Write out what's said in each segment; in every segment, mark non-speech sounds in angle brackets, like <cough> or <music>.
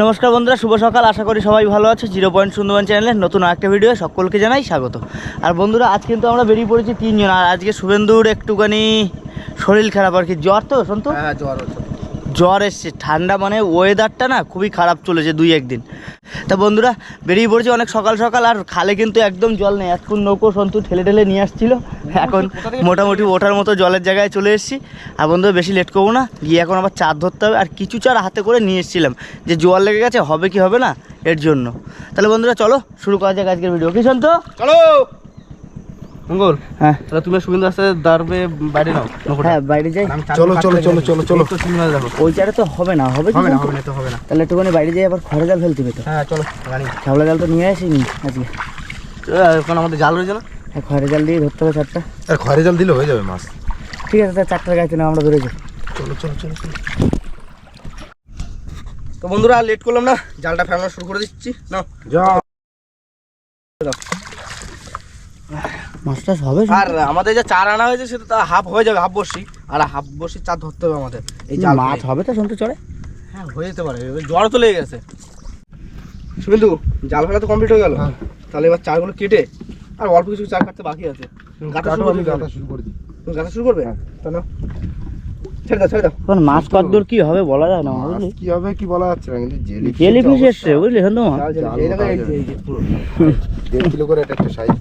নমস্কার বন্ধুরা, শুভ সকাল। আশা করি সবাই ভালো আছে। জিরো পয়েন্ট সুন্দরবন চ্যানেলের নতুন একটা ভিডিও সকলকে জানাই স্বাগত। আর বন্ধুরা, আজ কিন্তু আমরা বেরিয়ে পড়েছি তিনজন। আর আজকে শুভেন্দুর একটুখানি শরীর খারাপ আর কি। জ্বর তো শুনতো হ্যাঁ জ্বর জ্বর এসছে, ঠান্ডা মানে ওয়েদারটা না খুবই খারাপ চলেছে দুই একদিন। তা বন্ধুরা, বেরিয়ে পড়ছে অনেক সকাল সকাল, আর খালে কিন্তু একদম জল নেই। এতক্ষণ নৌকো সন্তু ঠেলে ঠেলে নিয়ে আসছিল। এখন মোটামুটি ওঠার মতো জলের জায়গায় চলে এসেছি। আর বন্ধুরা, বেশি লেট করব না। গিয়ে এখন আবার চার ধরতে হবে। আর কিছু চার হাতে করে নিয়ে এসেছিলাম। যে জল লেগে গেছে, হবে কি হবে না, এর জন্য। তাহলে বন্ধুরা, চলো, শুরু করা যাক আজকের ভিডিও কি সন্ত? চলো! মঙ্গল হ্যাঁ। তাহলে তুমি সুবিন্দর আসতে দাঁড়বে বাইরে নাও। হ্যাঁ বাইরে যাই। চলো, চলো, চলো, চলো, চলো। ওই চারে তো হবে না হবে হবে না হবে না তো হবে না। তাহলে একটুখানি বাইরে যাই আবার খড়ে জাল ফেলতে হবে তো। হ্যাঁ চলো রানি। শ্যাওলা জাল তো নিয়ে আসিনি আজকে। এখন আমাদের জাল রয়েছে না? হ্যাঁ, খড়ে জাল দিয়ে ধরতে হবে চারটা। আর খয়রে জল দিলে হয়ে যাবে মাছ। ঠিক আছে তাহলে চারটার গাড়িতে না আমরা ধরে যাই। চলো চলো চলো চলো। তো বন্ধুরা আর লেট করলাম না। জালটা ফেলানো শুরু করে দিচ্ছি। নাও। যা মাছ টাছ হবে আর আমাদের যে চার আনা হয়েছে সেটা তো হাফ হয়ে যাবে হাফ বসি আর হাফ বসি চার ধরতে হবে আমাদের। এই জাল মাছ হবে তো শুনতে চড়ে। হ্যাঁ হয়ে যেতে পারে। এবার জ্বর তো লেগে গেছে। শুভেন্দু জাল ফেলা তো কমপ্লিট হয়ে গেল। হ্যাঁ। তাহলে এবার চারগুলো কেটে আর অল্প কিছু চার কাটতে বাকি আছে। শুরু আমি করবি শুরু করে দিই। তুমি গাঁথা শুরু করবে? তা নাও। ছেড়ে দাও ছেড়ে দাও। এখন মাছ কি হবে বলা যায় না বুঝলি কি হবে কি বলা যাচ্ছে না কিন্তু জেলি এসছে বুঝলি শুনতো জাল জাল জাল এই দেখো এই যে, পুরো। কিলো করে এটা একটা সাইজ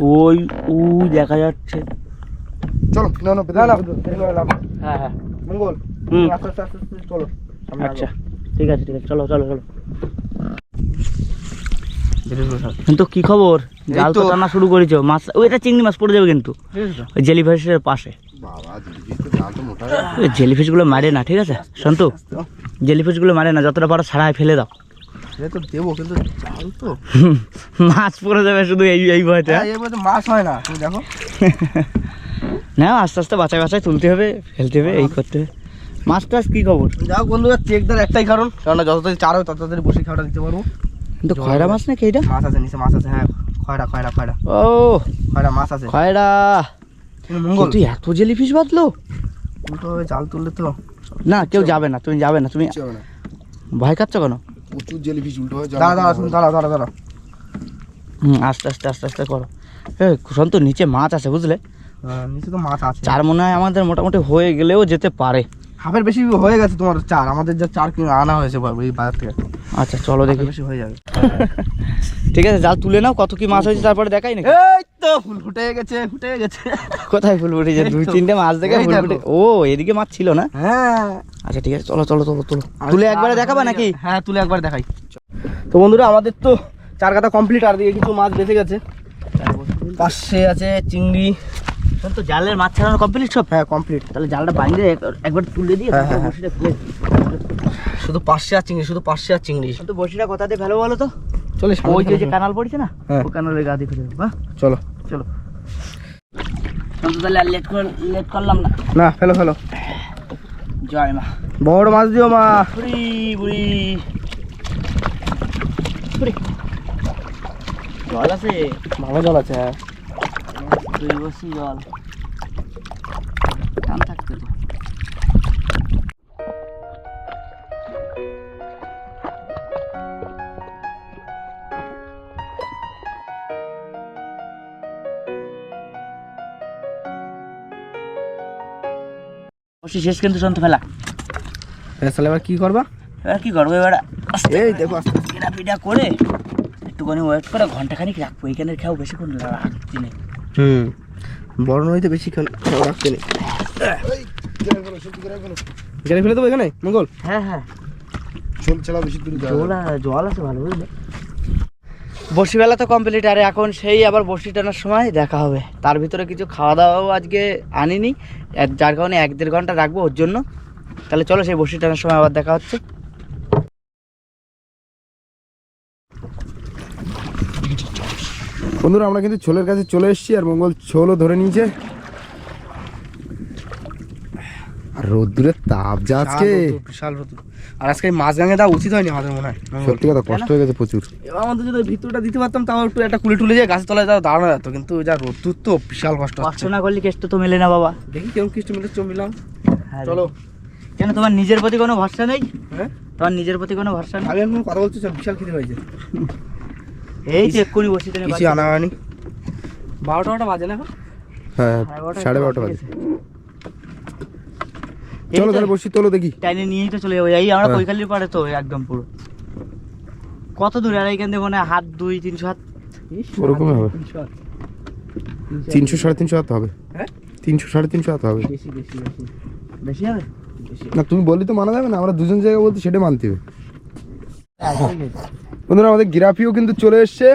ওই উ দেখা যাচ্ছে। চলো না না না। হ্যাঁ হ্যাঁ। মঙ্গল হুম। আস্তে আস্তে চলো আচ্ছা। ঠিক আছে ঠিক আছে চলো চলো চলো। কিন্তু কি খবর? জাল তো। টানা শুরু করেছ। মাছ ওই এটা চিংড়ি মাছ পড়ে যাবে কিন্তু? ওই জেলিফিশের পাশে। জেলি তো জাল তো মোটা। ওই জেলিফিশগুলো মারে না ঠিক আছে? সন্তু জেলিফিশগুলো মারে না যতটা পারো ছাড়াই ফেলে দাও। তো দেবো কিন্তু জাল তো। মাছ পড়ে যাবে শুধু এই এই ভয়তে হ্যাঁ, এর মধ্যে মাছ হয় না তুমি দেখো। না আস্তে আস্তে বাঁচায় বাঁচায় তুলতে হবে ফেলতে হবে এই করতে হবে। মাছ টাছ কি খবর? যাও বন্ধুরা চেক দেওয়ার একটাই কারণ কেননা যত তাড়াতাড়ি চার হবে তত তাড়াতাড়ি বসে খাওয়াটা দিতে পারব। কিন্তু খয়রা মাছ নাকি এটা? মাছ আছে নিচে মাছ আছে হ্যাঁ খয়রা খয়রা খয়রা। ও খয়রা মাছ আছে। খয়রা। কিন্তু এত জেলিফিশ বাঁধলো? উল্টো জাল তুললে তো না কেউ যাবে না তুমি যাবে না তুমি ভয় খাচ্ছ কেন? প্রচুর জেলিফিশ উল্টো হয়ে জাল দাঁড়া দাঁড়া দাঁড়া দাঁড়া দাঁড়া। হুম আস্তে আস্তে আস্তে আস্তে করো। এ সন্ত নিচে মাছ আছে বুঝলে? হ্যাঁ, নিচে তো মাছ আছে। চার মনে হয় আমাদের মোটামুটি হয়ে গেলেও যেতে পারে। হাফের বেশি হয়ে গেছে তোমার চার আমাদের যা চার কিলো আনা হয়েছে এই বাজার থেকে। আচ্ছা চলো দেখি। বেশি হয়ে যাবে। <laughs> ঠিক আছে জাল তুলে নাও কত কি মাছ হয়েছে তারপরে দেখাই না এই তো ফুল ফুটে গেছে ফুটে গেছে। কোথায় ফুল ফুটেছে? দুই তিনটে মাছ দেখে ফুল ফুটে ও এদিকে মাছ ছিল না? হ্যাঁ। আচ্ছা ঠিক আছে চলো চলো চলো চলো। তুলে একবারে দেখাবা নাকি? হ্যাঁ তুলে একবার দেখাই। তো বন্ধুরা আমাদের তো চার কাটা কমপ্লিট আর দিকে কিছু মাছ বেঁচে গেছে। পাশে আছে চিংড়ি। তো জালের মাছ ছাড়ানো কমপ্লিট সব? হ্যাঁ কমপ্লিট তাহলে জালটা বাইরে একবার তুলে দিয়ে হ্যাঁ, হ্যাঁ। বসিটা ফেলে শুধু পাশে আর চিংড়ি শুধু পাশে আর চিংড়ি। তো বসিটা কোথাতে ফেলো বলো তো? চলে ওই যে- কানাল পড়ছে না হ্যাঁ। ওই কানালের গা দিয়ে ফেলে দেবো হ্যাঁ চলো। চলো। তাহলে আর লেট করে লেট করলাম না। না ফেলো ফেলো। জয় মা। বড় মাছ দিও মা। বুড়ি বুড়ি। বুড়ি। জল আছে? ভালো জল আছে হ্যাঁ। দুই বসি জল। শেষ কিন্তু শুনতে ফেলা তাহলে এবার কি করবা? এবার কি করব এবার? এই দেখো। পিঠা পিঠা করে একটুখানি ওয়েট করে ঘন্টাখানিক রাখব। এখানে খেয়াও বেশিক্ষণ রাখছি না হুম। বড় নদীতে বেশিক্ষণ খেয়াল রাখতে নেই গেলে ফেলে দেবো এখানে? মঙ্গল? হ্যাঁ হ্যাঁ। চল ছাড়া বেশি দূরে জল আছে ভালো বুঝলে? বসিবেলা তো কমপ্লিট আরে এখন সেই আবার বসি টানার সময় দেখা হবে। তার ভিতরে কিছু খাওয়া দাওয়াও আজকে আনিনি যার কারণে এক দেড় ঘণ্টা রাখব ওর জন্য। তাহলে চলো সেই বসি টানার সময় আবার দেখা হচ্ছে। বন্ধুরা, আমরা কিন্তু ছোলের কাছে চলে এসেছি, আর মঙ্গল ছোলও ধরে নিয়েছে। আর রোদ্দুরের তাপ যা আজকে। বিশাল রোদ্দুর, আর আজকে এই মাছগাঙে দেওয়া উচিত হয়নি আমাদের মনে হয় সত্যি কথা কষ্ট হয়ে গেছে প্রচুর। এবার আমাদের যদি ভিতরটা দিতে পারতাম তাও একটু একটা কুলে টুলে যায় গাছের তলায় যাও দাঁড়ানো যেত কিন্তু যা রোদ্দুর তো বিশাল কষ্ট কষ্ট হচ্ছে না করলে কেষ্ট তো মেলে না বাবা। দেখি কেমন কিস্ট মিলে চমিলাম হ্যাঁ, চলো। কেন তোমার নিজের প্রতি কোনো ভরসা নেই? হ্যাঁ? তোমার নিজের প্রতি কোনো ভরসা নেই? আমি এখন কথা বলছি সব বিশাল খিদে হয়েছে এই যে এক্ষুনি বসি কিছু আনা হয়নি। বারোটা বারোটা বাজে না এখন? হ্যাঁ সাড়ে বারোটা বাজে। চলো তাহলে বসি তোলো দেখি। টাইনে নিয়েই তো চলে যাব। এই আমরা হ্যাঁ। কৈখালির পারে তো একদম পুরো। কত দূরে? আর এইখান থেকে মনে হাত দুই তিনশো হাত। ওরকমই হবে। তিনশো সাড়ে তিনশো হাত হবে। হ্যাঁ? তিনশো সাড়ে তিনশো হাত হবে। বেশি হবে? না তুমি বললি তো মানা যাবে না আমরা দুজন জায়গা বলতে সেটা মানতে হবে। বন্ধুরা আমাদের গ্রাফিও কিন্তু চলে এসছে।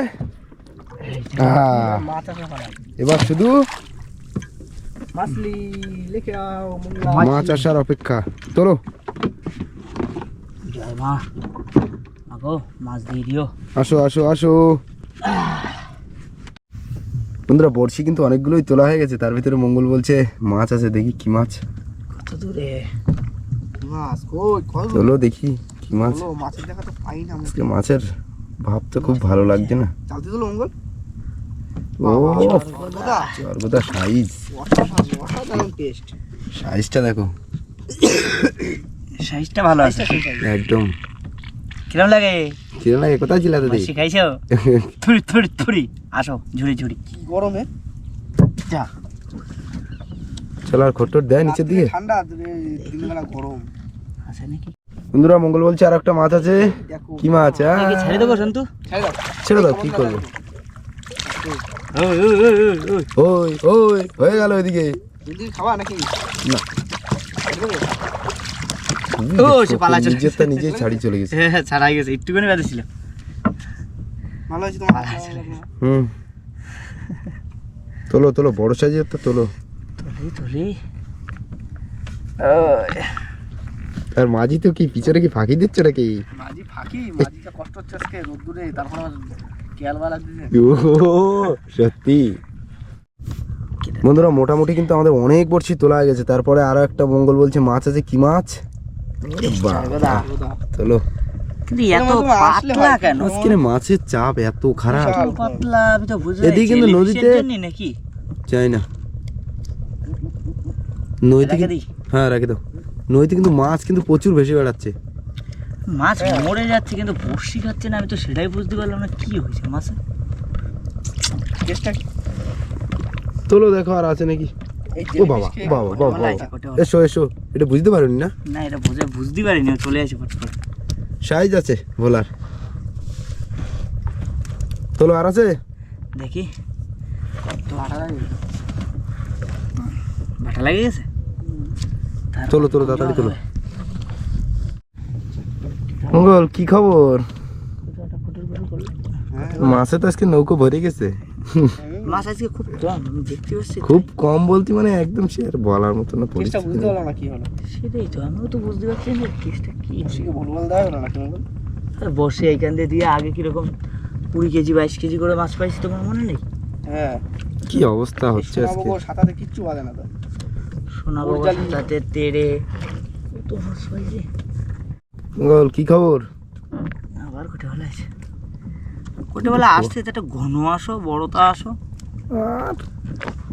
এবার শুধু মাছলি লিখে মাছ আসার অপেক্ষা। চলো জয় মা। আগো মাছ দিয়ে দিও। আসো আসো আসো। বন্ধুরা বড়শি কিন্তু অনেকগুলোই তোলা হয়ে গেছে। তার ভিতরে মঙ্গল বলছে মাছ আছে দেখি কি মাছ। কত দূরে? মাছ কই চলো দেখি কি মাছ। মাছের দেখা তো পাই না আজকে মাছের ভাব তো খুব ভালো লাগছে না। চালতে দিল মঙ্গল? ও সাইজ। সাইজটা দেখো। সাইজটা ভালো আছে। একদম। কিরম লাগে? কোথায় ছিল দাদি মাসি থুড়ি থুড়ি থুড়ি আসো ঝুড়ি ঝুড়ি। গরমে? যা। চলো আর দেয় নিচের দিকে। ঠান্ডা দিনের গরম। আছে নাকি? বন্ধুরা মঙ্গল বলছে আর একটা মাছ আছে। কি মাছ? নাকি ছেড়ে দেবো সন্তু? ছেড়ে দাও। ছেড়ে দাও কি করব? ওই, ওই, ওই, ওই, ওই। ওই ওই হয়ে গেল ওইদিকে। খাওয়া নাকি? না। ও, সে পালাচ্ছে। নিজেরটা নিজেই ছাড়ি চলে গেছে। হ্যাঁ ছাড়াই গেছে। একটুখানি বেঁধেছিল ভালো হয়েছে তোমার? হুম। তোলো তোলো বড় সাইজের তো তোলো। তুলি তুলি। আর মাঝি তো কি পিছনে কি ফাঁকি দিচ্ছে নাকি? মাঝি ফাঁকি? মাঝিটা কষ্ট হচ্ছে আজকে রোদ্দুরে তারপর সত্যি। বন্ধুরা মোটামুটি কিন্তু আমাদের অনেক বড়শি তোলা হয়ে গেছে। তারপরে আরও একটা মঙ্গল বলছে মাছ আছে কি মাছ? তো রে মাছের চাপ এত খারাপ। তো এদিকে কিন্তু নদীতে- চাই না। নদীতে রেখে হ্যাঁ রাখে দাও। নদীতে কিন্তু মাছ কিন্তু প্রচুর ভেসে বেড়াচ্ছে। মাছ মরে যাচ্ছে কিন্তু বর্ষি খাচ্ছে না আমি তো সেটাই বুঝতে পারলাম না কি হয়েছে মাছে? তোলো দেখো আর আছে নাকি। ও বাবা বাবা বাবা এসো এসো এটা বুঝতে পারোনি না? না এটা বুঝে বুঝতে পারিনি চলে আসে ফট করে সাইজ আছে ভোলার তোলো আর আছে? দেখি। কত বাটা লাগে? গেছে তোলো তোলো তাড়াতাড়ি তোলো। মঙ্গল কি খবর? মাছে তো আজকে নৌকো ভরে গেছে। মাছ আজকে খুব কম দেখতে পাচ্ছি। খুব কম বলতে মানে একদম সে আর বলার মতো না চেষ্টা পরিস্থিতি বুঝতে পারলাম না কি হলো। সেটাই তো আমিও তো বুঝতে পারছি না কেসটা কি বল মঙ্গল আর বসে এইখান দিয়ে দিয়ে আগে কীরকম কুড়ি কেজি বাইশ কেজি করে মাছ পাইছি তোমার মনে নেই? হ্যাঁ। কি অবস্থা হচ্ছে আজকে? সাঁতারে কিচ্ছু বাজে না তো। সোনা বাবা উড়জালি। তেড়ে কত মাছ পাইছে। মঙ্গল কি খবর? আবার কোটে ভালো আছে। কোটে বলে আসছে একটা ঘন আসো বড়তা আসো। আর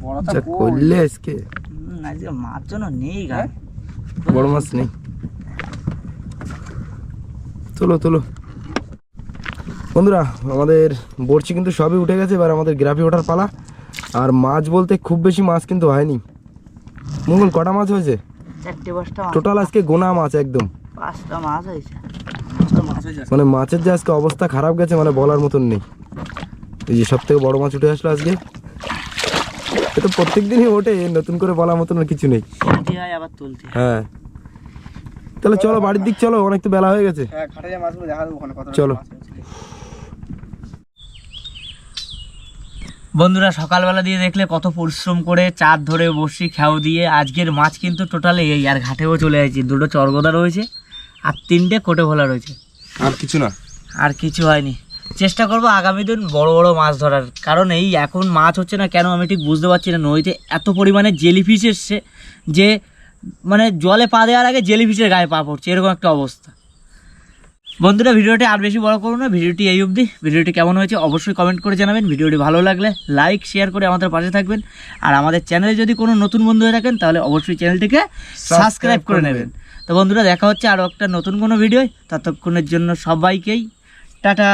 বড়টা করলে আজকে? আজকে মাছ জন্য নেই গা। হ্যাঁ? বড় মাছ নেই। তোলো তোলো। বন্ধুরা আমাদের বড়শি কিন্তু সবই উঠে গেছে এবার আমাদের গ্রাফি ওঠার পালা। আর মাছ বলতে খুব বেশি মাছ কিন্তু হয়নি। মঙ্গল কটা মাছ হয়েছে? টোটাল আজকে গোনা মাছ একদম। পাঁচটা মাছ হয়েছে। মানে মাছের যে আজকে অবস্থা খারাপ গেছে মানে বলার মতন নেই। এই যে সব থেকে বড় মাছ উঠে আসলো আজকে। এ তো প্রত্যেক দিনই ওঠে নতুন করে বলার মতন আর কিছু নেই। আবার তুলতে হ্যাঁ। তাহলে চলো বাড়ির দিক চলো অনেক তো বেলা হয়ে গেছে। হ্যাঁ ঘাটে যে মাছগুলো দেখা দেবো ওখানে কত চলো। বন্ধুরা সকালবেলা দিয়ে দেখলে কত পরিশ্রম করে চার ধরে বসি খেয়াও দিয়ে। আজকের মাছ কিন্তু টোটালি এই আর ঘাটেও চলে আসছি দুটো চরগদা রয়েছে। আর তিনটে কোটে ভোলা রয়েছে। আর কিছু না? আর কিছু হয়নি। চেষ্টা করব আগামী দিন বড় বড় মাছ ধরার। কারণ এই এখন মাছ হচ্ছে না কেন আমি ঠিক বুঝতে পারছি না। নদীতে এত পরিমাণে জেলিফিশ এসছে যে মানে জলে পা দেওয়ার আগে জেলিফিশের গায়ে পা পড়ছে। এরকম একটা অবস্থা। বন্ধুরা ভিডিওটি আর বেশি বড় করুন না। ভিডিওটি এই অবধি। ভিডিওটি কেমন হয়েছে অবশ্যই কমেন্ট করে জানাবেন। ভিডিওটি ভালো লাগলে লাইক শেয়ার করে আমাদের পাশে থাকবেন। আর আমাদের চ্যানেলে যদি কোনো নতুন বন্ধু হয়ে থাকেন তাহলে অবশ্যই চ্যানেলটিকে সাবস্ক্রাইব করে নেবেন। তো বন্ধুরা দেখা হচ্ছে আরও একটা নতুন কোনো ভিডিও ততক্ষণের জন্য সবাইকেই টাটা।